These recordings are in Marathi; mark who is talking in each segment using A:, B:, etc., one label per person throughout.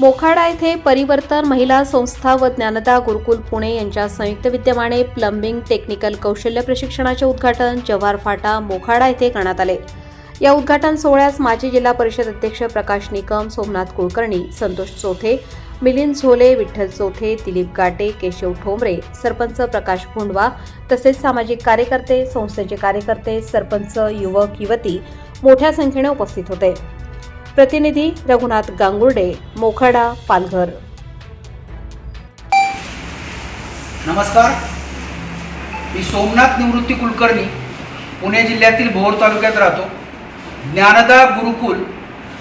A: मोखाडा येथे परिवर्तन महिला संस्था व ज्ञानदा गुरुकुल पुणे यांच्या संयुक्त विद्यमाने प्लंबिंग टेक्निकल कौशल्य प्रशिक्षणाचे उद्घाटन जव्हार फाटा मोखाडा येथे करण्यात आले. या उद्घाटन सोहळ्यास माजी जिल्हा परिषद अध्यक्ष प्रकाश निकम सोमनाथ कुलकर्णी संतोष चोथे मिलिंद झोले विठ्ठल चोथे दिलीप गाटे केशव ठोंबरे सरपंच प्रकाश भोंडवा तसेच सामाजिक कार्यकर्ते संस्थेचे कार्यकर्ते सरपंच युवक युवती मोठ्या संख्येने उपस्थित होते. प्रतिनिधी रघुनाथ गांगुर्डे मोखाडा पालघर.
B: नमस्कार. मी सोमनाथ निवृत्ती कुलकर्णी पुणे जिल्ह्यातील भोर तालुक्यात राहतो. ज्ञानदा गुरुकुल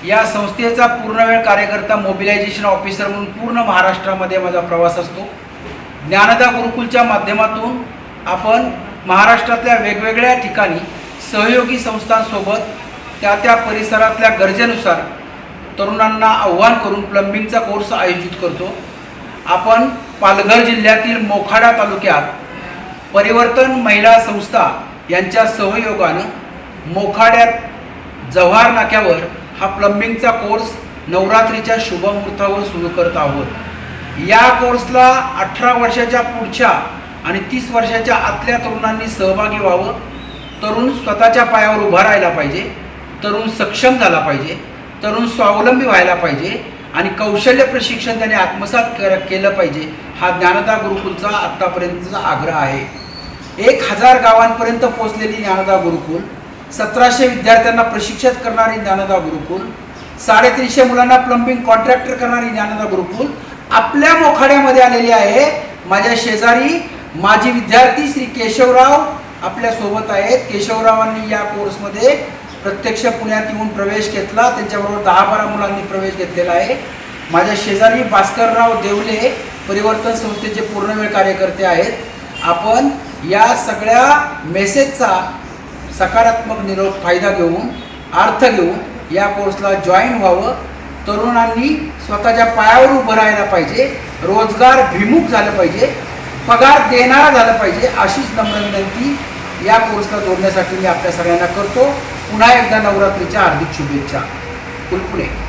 B: या संस्थेचा पूर्णवेळ कार्यकर्ता मोबिलायझेशन ऑफिसर म्हणून पूर्ण महाराष्ट्रामध्ये माझा प्रवास असतो. ज्ञानदा गुरुकुलच्या माध्यमातून आपण महाराष्ट्रातल्या वेगवेगळ्या ठिकाणी सहयोगी संस्थांसोबत त्या त्या परिसरातल्या गरजेनुसार तरुणांना आव्हान करून प्लंबिंगचा कोर्स आयोजित करतो. आपण पालघर जिल्ह्यातील मोखाडा तालुक्यात परिवर्तन महिला संस्था यांच्या सहयोगानं मोखाड्यात जव्हार नाक्यावर हा प्लंबिंगचा कोर्स नवरात्रीच्या शुभमुहूर्तावर सुरू करत आहोत. या कोर्सला अठरा वर्षाच्या पुढच्या आणि तीस वर्षाच्या आतल्या तरुणांनी सहभागी व्हावं. तरुण स्वतःच्या पायावर उभा राहायला पाहिजे. तरुण सक्षम झाला पाहिजे तरुण स्वावलंबी व्हायला पाहिजे आणि कौशल्य प्रशिक्षण त्याने आत्मसात कर केलं पाहिजे हा ज्ञानदा गुरुकुलचा आत्तापर्यंतचा आग्रह आहे. एक हजार गावांपर्यंत पोहोचलेली ज्ञानदा गुरुकुल सतराशे विद्यार्थ्यांना प्रशिक्षित करणारी ज्ञानदा गुरुकुल साडेतीनशे मुलांना प्लंबिंग कॉन्ट्रॅक्टर करणारी ज्ञानदा गुरुकुल आपल्या मोखाड्यामध्ये आलेली आहे. माझ्या शेजारी माजी विद्यार्थी श्री केशवराव आपल्यासोबत आहेत. केशवरावांनी या कोर्समध्ये प्रत्यक्ष पुण्यात येऊन प्रवेश घेतला. त्यांच्याबरोबर दहा बारा मुलांनी प्रवेश घेतलेला आहे. माझ्या शेजारी भास्करराव देवले परिवर्तन संस्थेचे पूर्णवेळ कार्यकर्ते आहेत. आपण या सगळ्या मेसेजचा सकारात्मक निरोप फायदा घेऊन अर्थ घेऊन या कोर्सला जॉईन व्हावं. तरुणांनी स्वतःच्या पायावर उभं राहायला पाहिजे. रोजगार भिमुख झालं पाहिजे. पगार देणारा झालं पाहिजे अशीच नम्र विनंती या कोर्सला जोडण्यासाठी मी आपल्या सगळ्यांना करतो. पुन्हा एकदा नवरात्रीच्या हार्दिक शुभेच्छा. कुलपुणे